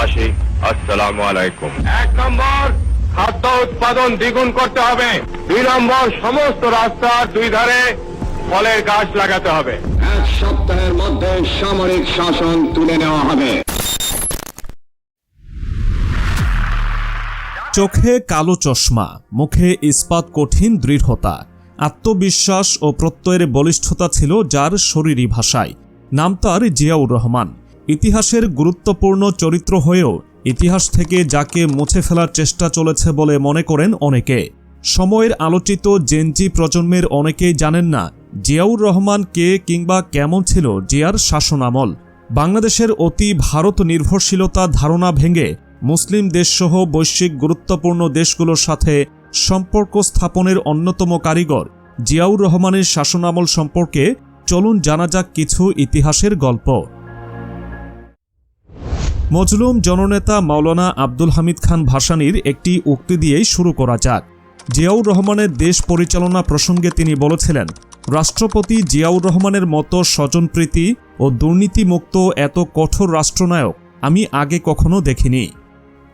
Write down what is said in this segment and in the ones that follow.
দেশবাসী আসসালামু আলাইকুম। এক নম্বর খাদ্য উৎপাদন দ্বিগুণ করতে হবে। দুই নম্বর সমস্ত রাস্তার দুই ধারে ফলের গাছ লাগাতে হবে। এক সপ্তাহের মধ্যে সামরিক শাসন তুলে নেওয়া হবে। চোখে কালো চশমা মুখে ইস্পাত কঠিন দৃঢ়তা আত্মবিশ্বাস ও প্রত্যয়ের বলিষ্ঠতা ছিল যার শরীরী ভাষায় নাম তার জিয়াউর রহমান। ইতিহাসের গুরুত্বপূর্ণ চরিত্র হয়েও ইতিহাস থেকে যাকে মুছে ফেলার চেষ্টা চলেছে বলে মনে করেন অনেকে। সময়ের আলোচিত জেনজি প্রজন্মের অনেকেই জানেন না জিয়াউর রহমান কে কিংবা কেমন ছিল জিয়ার শাসনামল। বাংলাদেশের অতি ভারত নির্ভরশীলতা ধারণা ভেঙে মুসলিম দেশসহ বৈশ্বিক গুরুত্বপূর্ণ দেশগুলোর সাথে সম্পর্ক স্থাপনের অন্যতম কারিগর জিয়াউর রহমানের শাসনামল সম্পর্কে চলুন জানা যাক কিছু ইতিহাসের গল্প। মজলুম জননেতা মাওলানা আব্দুল হামিদ খান ভাসানির একটি উক্তি দিয়েই শুরু করা যাক। জিয়াউর রহমানের দেশ পরিচালনা প্রসঙ্গে তিনি বলেছিলেন, রাষ্ট্রপতি জিয়াউর রহমানের মতো স্বজনপ্রীতি ও দুর্নীতিমুক্ত এত কঠোর রাষ্ট্রনায়ক আমি আগে কখনো দেখিনি।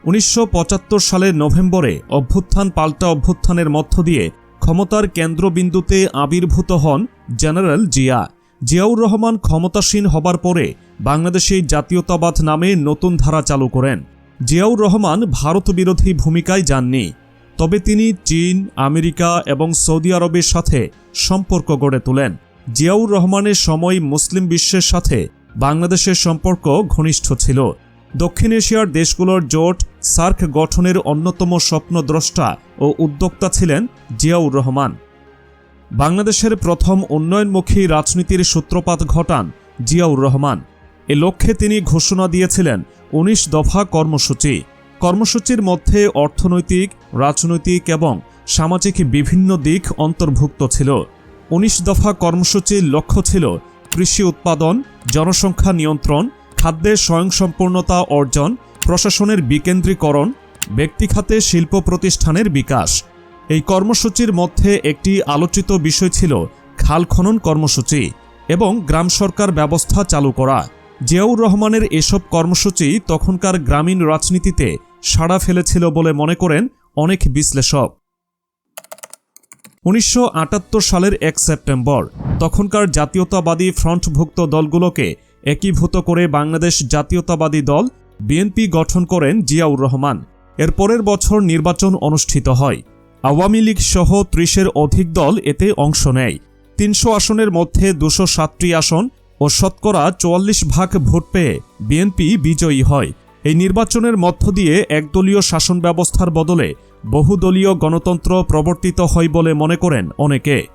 উনিশশো পঁচাত্তর সালের নভেম্বরে অভ্যুত্থান পাল্টা অভ্যুত্থানের মধ্য দিয়ে ক্ষমতার কেন্দ্রবিন্দুতে আবির্ভূত হন জেনারেল জিয়া। জিয়াউর রহমান ক্ষমতাসীন হবার পরে বাংলাদেশে জাতীয়তাবাদ নামে নতুন ধারা চালু করেন। জিয়াউর রহমান ভারত বিরোধী ভূমিকায় যাননি, তবে তিনি চীন, আমেরিকা এবং সৌদি আরবের সাথে সম্পর্ক গড়ে তোলেন। জিয়াউর রহমানের সময় মুসলিম বিশ্বের সাথে বাংলাদেশের সম্পর্ক ঘনিষ্ঠ ছিল। দক্ষিণ এশিয়ার দেশগুলোর জোট সার্ক গঠনের অন্যতম স্বপ্নদ্রষ্টা ও উদ্যোক্তা ছিলেন জিয়াউর রহমান। বাংলাদেশের প্রথম উন্নয়নমুখী রাজনীতির সূত্রপাত ঘটান জিয়াউর রহমান। এ লক্ষ্যে তিনি ঘোষণা দিয়েছিলেন ১৯ দফা কর্মসূচি। কর্মসূচির মধ্যে অর্থনৈতিক, রাজনৈতিক এবং সামাজিক বিভিন্ন দিক অন্তর্ভুক্ত ছিল। ১৯ দফা কর্মসূচির লক্ষ্য ছিল কৃষি উৎপাদন, জনসংখ্যা নিয়ন্ত্রণ খাদ্যের স্বয়ংসম্পূর্ণতা অর্জন, প্রশাসনের বিকেন্দ্রীকরণ, ব্যক্তিখাতে শিল্প প্রতিষ্ঠানের বিকাশ। এই কর্মসূচির মধ্যে একটি আলোচিত বিষয় ছিল খাল খনন কর্মসূচি এবং গ্রাম সরকার ব্যবস্থা চালু করা। জিয়াউর রহমানের এসব কর্মসূচি তখনকার গ্রামীণ রাজনীতিতে সাড়া ফেলেছিল বলে মনে করেন অনেক বিশ্লেষক। উনিশশো আটাত্তর সালের এক সেপ্টেম্বর তখনকার জাতীয়তাবাদী ফ্রন্টভুক্ত দলগুলোকে একীভূত করে বাংলাদেশ জাতীয়তাবাদী দল বিএনপি গঠন করেন জিয়াউর রহমান। এর পরের বছর নির্বাচন অনুষ্ঠিত হয়। আওয়ামী লীগ সহ ত্রিশের অধিক দল এতে অংশ নেয়। তিনশো আসনের মধ্যে দুশো সাতটি আসন ও শতকরা চুয়াল্লিশ ভাগ ভোট পেয়ে বিএনপি বিজয়ী হয়। এই নির্বাচনের মধ্য দিয়ে একদলীয় শাসন ব্যবস্থার বদলে বহুদলীয় গণতন্ত্র প্রবর্তিত হয় বলে মনে করেন অনেকে।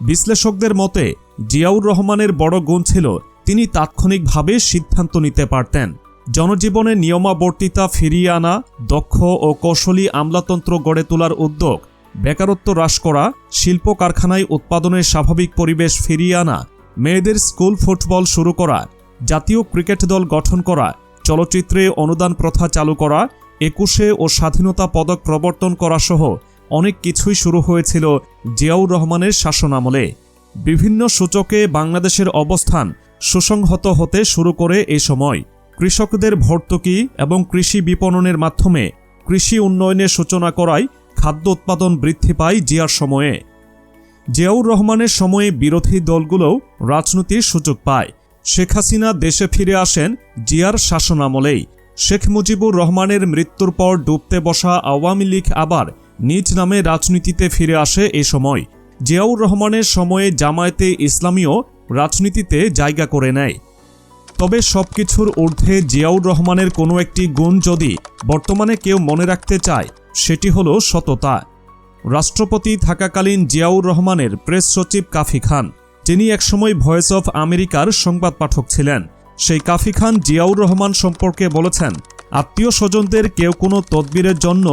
বিশ্লেষকদের মতে, জিয়াউর রহমানের বড় গুণ ছিল তিনি তাৎক্ষণিকভাবে সিদ্ধান্ত নিতে পারতেন। জনজীবনে নিয়মাবর্তিতা ফিরিয়ে আনা, দক্ষ ও কৌশলী আমলাতন্ত্র গড়ে তোলার উদ্যোগ, বেকারত্ব হ্রাস করা, শিল্প কারখানায় উৎপাদনের স্বাভাবিক পরিবেশ ফিরিয়ে আনা, মেয়েদের স্কুল ফুটবল শুরু করা, জাতীয় ক্রিকেট দল গঠন করা, চলচ্চিত্রে অনুদান প্রথা চালু করা, একুশে ও স্বাধীনতা পদক প্রবর্তন করা সহ অনেক কিছুই শুরু হয়েছিল জিয়াউর রহমানের শাসনামলে। বিভিন্ন সূচকে বাংলাদেশের অবস্থান সুসংহত হতে শুরু করে এ সময়। কৃষকদের ভর্তুকি এবং কৃষি বিপণনের মাধ্যমে কৃষি উন্নয়নের সূচনা করায় খাদ্য উৎপাদন বৃদ্ধি পায় জিয়ার সময়ে। জিয়াউর রহমানের সময়ে বিরোধী দলগুলোও রাজনীতির সুযোগ পায়। শেখ হাসিনা দেশে ফিরে আসেন জিয়ার শাসনামলেই। শেখ মুজিবুর রহমানের মৃত্যুর পর ডুবতে বসা আওয়ামী লীগ আবার নিজ নামে রাজনীতিতে ফিরে আসে এ সময়। জিয়াউর রহমানের সময়ে জামায়াতে ইসলামীও রাজনীতিতে জায়গা করে নেয়। তবে সবকিছুর ঊর্ধ্বে জিয়াউর রহমানের কোনো একটি গুণ যদি বর্তমানে কেউ মনে রাখতে চায়, সেটি হল সততা। রাষ্ট্রপতি থাকাকালীন জিয়াউর রহমানের প্রেস সচিব কাফি খান, যিনি একসময় ভয়েস অফ আমেরিকার সংবাদ পাঠক ছিলেন। সেই কাফি খান জিয়াউর রহমান সম্পর্কে বলেছেন, আত্মীয় স্বজনদের কেউ কোনো তদবিরের জন্য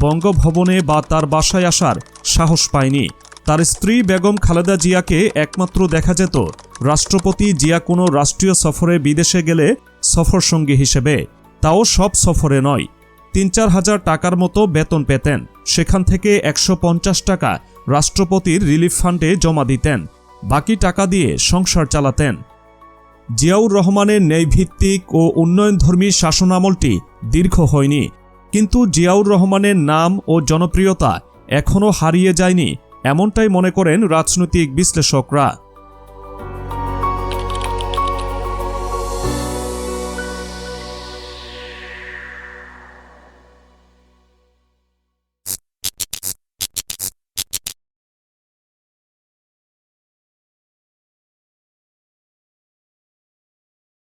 বঙ্গভবনে বা তার বাসায় আসার সাহস পায়নি। তার স্ত্রী বেগম খালেদা জিয়াকে একমাত্র দেখা যেত রাষ্ট্রপতি জিয়া কোনো রাষ্ট্রীয় সফরে বিদেশে গেলে সফর সঙ্গী হিসেবে, তাও সব সফরে নয়। তিন চার হাজার টাকার মতো বেতন পেতেন। সেখান থেকে একশো পঞ্চাশ টাকা রাষ্ট্রপতির রিলিফ ফান্ডে জমা দিতেন। বাকি টাকা দিয়ে সংসার চালাতেন। জিয়াউর রহমানের ন্যায়ভিত্তিক ও উন্নয়নধর্মী শাসনামলটি দীর্ঘ হয়নি। কিন্তু জিয়াউর রহমানের নাম ও জনপ্রিয়তা এখনও হারিয়ে যায়নি, এমনটাই মনে করেন রাজনৈতিক বিশ্লেষকরা।